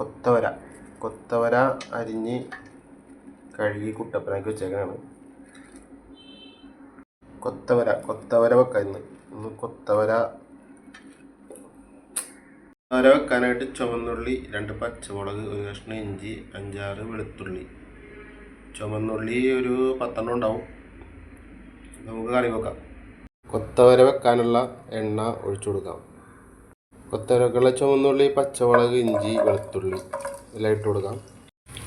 കൊത്തവര. കൊത്തവര അരിഞ്ഞ് കഴുകി കുട്ടപ്പനാക്കി വെച്ചേക്കാണ് കൊത്തവര കൊത്തവര വെക്കാം ഇന്ന്. ഇന്ന് കൊത്തവര. കൊത്തവര വെക്കാനായിട്ട് ചുവന്നുള്ളി രണ്ട് പച്ചമുളക് ഒരു കഷ്ണം ഇഞ്ചി അഞ്ചാറ് വെളുത്തുള്ളി. ചുവന്നുള്ളി ഒരു പത്തെണ്ണം ഉണ്ടാവും. നമുക്ക് കറി വെക്കാം. കൊത്തവര വെക്കാനുള്ള എണ്ണ ഒഴിച്ചു കൊടുക്കാം. കൊത്തവരക്കുള്ള ചുവന്നുള്ളി പച്ചമുളക് ഇഞ്ചി വെളുത്തുള്ളി എല്ലാം ഇട്ട് കൊടുക്കാം.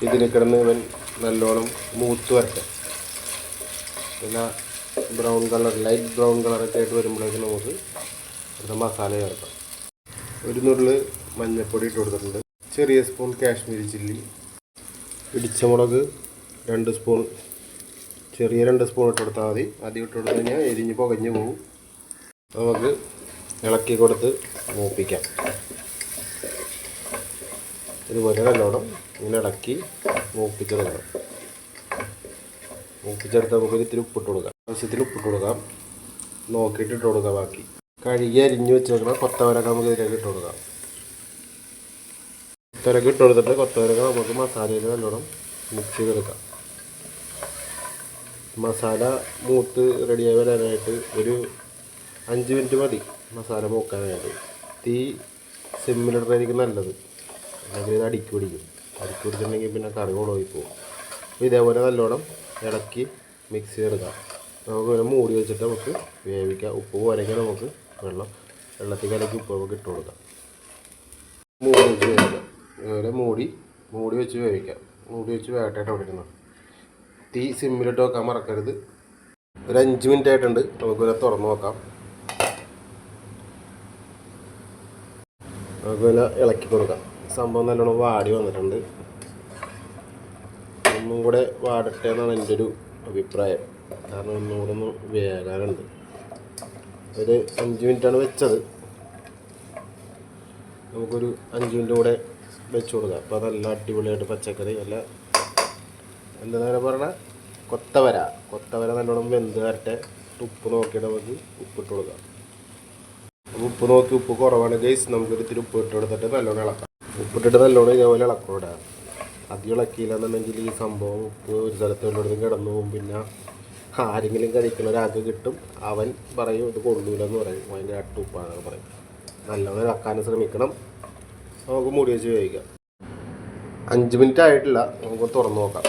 ഇതിൽ കിടന്ന് ഇവൻ നല്ലോണം മൂത്ത് വരട്ടെ. പിന്നെ ബ്രൗൺ കളർ ലൈറ്റ് ബ്രൗൺ കളറൊക്കെ ആയിട്ട് വരുമ്പോഴേക്കും നമുക്ക് അടുത്ത മസാല ചേർക്കാം. ഒരു നുള്ളിൽ മഞ്ഞൾപ്പൊടി ഇട്ട് കൊടുത്തിട്ടുണ്ട്. ചെറിയ സ്പൂൺ കാശ്മീരി ചില്ലി ഇടിച്ച മുളക് രണ്ട് സ്പൂൺ ചെറിയ രണ്ട് സ്പൂൺ ഇട്ട് കൊടുത്താൽ മതി. ആദ്യം ഇട്ട് കൊടുത്തു കഴിഞ്ഞാൽ എരിഞ്ഞ് പുകഞ്ഞ് പോകും നമുക്ക് ഇളക്കി കൊടുത്ത് മൂപ്പിക്കാം. ഇതുപോലെ നല്ലോണം ഇങ്ങനെ ഇളക്കി മൂപ്പിച്ചെടുക്കണം മൂപ്പിച്ചെടുത്ത് നമുക്ക് ഇത്തിരി ഉപ്പിട്ട് കൊടുക്കാം. ആവശ്യത്തിന് ഉപ്പിട്ട് കൊടുക്കാം. നോക്കിയിട്ട് ഇട്ട് കൊടുക്കാം ബാക്കി. കഴുകി അരിഞ്ഞ് വെച്ചേക്കണം കൊത്തവരക്ക നമുക്ക് ഇതിലേക്ക് ഇട്ട് കൊടുക്കാം. കൊത്തവരക്ക ഇട്ട് കൊടുത്തിട്ട് കൊത്തവരക്ക നമുക്ക് മസാലയിൽ നല്ലോണം മിക്സ് ചെയ്തെടുക്കാം. മസാല മൂത്ത് റെഡിയായി വരാനായിട്ട് ഒരു അഞ്ച് മിനിറ്റ് മതി മസാല മൂക്കാനായിട്ട്. തീ സിമ്മിലിടുന്നതായിരിക്കും നല്ലത്. അല്ലെങ്കിൽ ഇത് അടുക്കി പിടിക്കും. അടുക്കി പിടിച്ചിട്ടുണ്ടെങ്കിൽ പിന്നെ കറി കുളമായി പോകും. അപ്പോൾ ഇതേപോലെ നല്ലോണം ഇളക്കി മിക്സ് ചെയ്തെടുക്കാം. നമുക്ക് പിന്നെ മൂടി വെച്ചിട്ട് നമുക്ക് വേവിക്കാം. ഉപ്പ് പോരെങ്കിൽ നമുക്ക് വെള്ളം വെള്ളത്തിൽ കലക്കി ഉപ്പ് നമുക്ക് ഇട്ട് കൊടുക്കാം. മൂടി വെച്ച് വേവിക്കാം. ഇതുപോലെ മൂടി മൂടി വെച്ച് വേവിക്കാം. മൂടി വെച്ച് വേട്ടായിട്ട് കൊടുക്കണം തീ സിമ്മിലിട്ട് വെക്കാൻ മറക്കരുത്. ഒരു അഞ്ച് മിനിറ്റ് ആയിട്ടുണ്ട്. നമുക്കിതിനെ തുറന്ന് നോക്കാം. നമുക്കിതിനെ ഇളക്കി കൊടുക്കാം. സംഭവം നല്ലോണം വാടി വന്നിട്ടുണ്ട്. ഒന്നും കൂടെ വാടട്ടെ എന്നാണ് എന്റെ ഒരു അഭിപ്രായം. കാരണം ഒന്നും കൂടെ ഒന്ന് വേകാനുണ്ട്. ഒരു അഞ്ച് മിനിറ്റാണ് വെച്ചത്. നമുക്കൊരു അഞ്ച് മിനിറ്റ് കൂടെ വെച്ച് കൊടുക്കാം. അപ്പോൾ നല്ല അടിപൊളിയായിട്ട് പച്ചക്കറി അല്ല എന്താ നേരം പറഞ്ഞ? കൊത്തവര. കൊത്തവര നല്ലോണം വെന്ത് വരട്ടെ. ഉപ്പ് നോക്കിയിട്ട് നമുക്ക് ഉപ്പിട്ട് കൊടുക്കാം. ഉപ്പ് നോക്കി ഉപ്പ് കുറവാണ് ഗൈസ് നമുക്ക് ഇത്തിരി ഉപ്പ് ഇട്ട് കൊടുത്തിട്ട് നല്ലോണം ഇളക്കാം. ഉപ്പിട്ടിട്ട് നല്ലോണം ഇതേപോലെ ഇളക്കണം ഇവിടെ. അധികം ഇളക്കിയില്ലെന്നുണ്ടെങ്കിൽ ഈ സംഭവം ഉപ്പ് ഒരു സ്ഥലത്ത് എല്ലായിടത്തും കിടന്നു പോകും. പിന്നെ ആരെങ്കിലും കഴിക്കുന്ന ഒരാൾക്ക് കിട്ടും. അവൻ പറയും ഇത് കൊള്ളൂലെന്ന് പറയും. ഭയങ്കര അട്ട് ഉപ്പാണെന്ന് പറയും. നല്ലോണം ഇളക്കാൻ ശ്രമിക്കണം. നമുക്ക് മൂടി വെച്ച് വേവിക്കാം. അഞ്ച് മിനിറ്റ് ആയിട്ടില്ല. നമുക്ക് തുറന്നു നോക്കാം.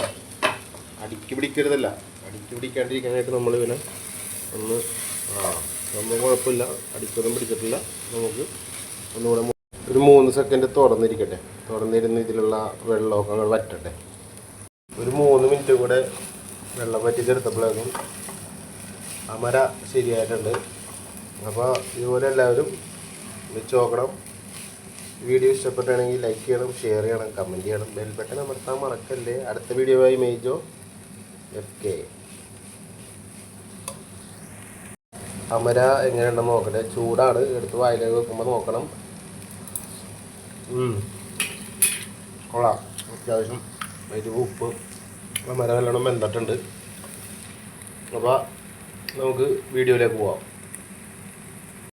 അടിക്ക് പിടിക്കരുതല്ല. അടിക്ക് പിടിക്കാണ്ടിരിക്കാനായിട്ട് നമ്മൾ ഇവനെ ഒന്ന് ആ സംഭവം കുഴപ്പമില്ല. അടിക്കൊന്നും പിടിച്ചിട്ടില്ല. നമുക്ക് ഒന്നുകൂടെ ഒരു മൂന്ന് സെക്കൻഡ് തുറന്നിരിക്കട്ടെ. തുറന്നിരുന്ന് ഇതിലുള്ള വെള്ളമൊക്കെ അങ്ങ് വറ്റട്ടെ. ഒരു മൂന്ന് മിനിറ്റ് കൂടെ വെള്ളം വറ്റിച്ചെടുത്തപ്പോഴേക്കും അമര ശരിയായിട്ടുണ്ട്. അപ്പോൾ ഇതുപോലെ എല്ലാവരും വെച്ച് നോക്കണം. വീഡിയോ ഇഷ്ടപ്പെട്ടാണെങ്കിൽ ലൈക്ക് ചെയ്യണം ഷെയർ ചെയ്യണം കമന്റ് ചെയ്യണം. ബെൽ ബട്ടൺ അമർത്താൻ മറക്കല്ലേ. അടുത്ത വീഡിയോ ആയി മേജോ. എഫ് കെ അമര എങ്ങനെയുണ്ടെന്ന് നോക്കട്ടെ. ചൂടാണ്. എടുത്ത് വായിലേക്ക് വെക്കുമ്പോൾ നോക്കണം. കൊള്ളാം. അത്യാവശ്യം എരിവ് ഉപ്പ് അമര നല്ലോണം മെന്തട്ടുണ്ട് അപ്പോൾ നമുക്ക് വീഡിയോയിലേക്ക് പോവാം.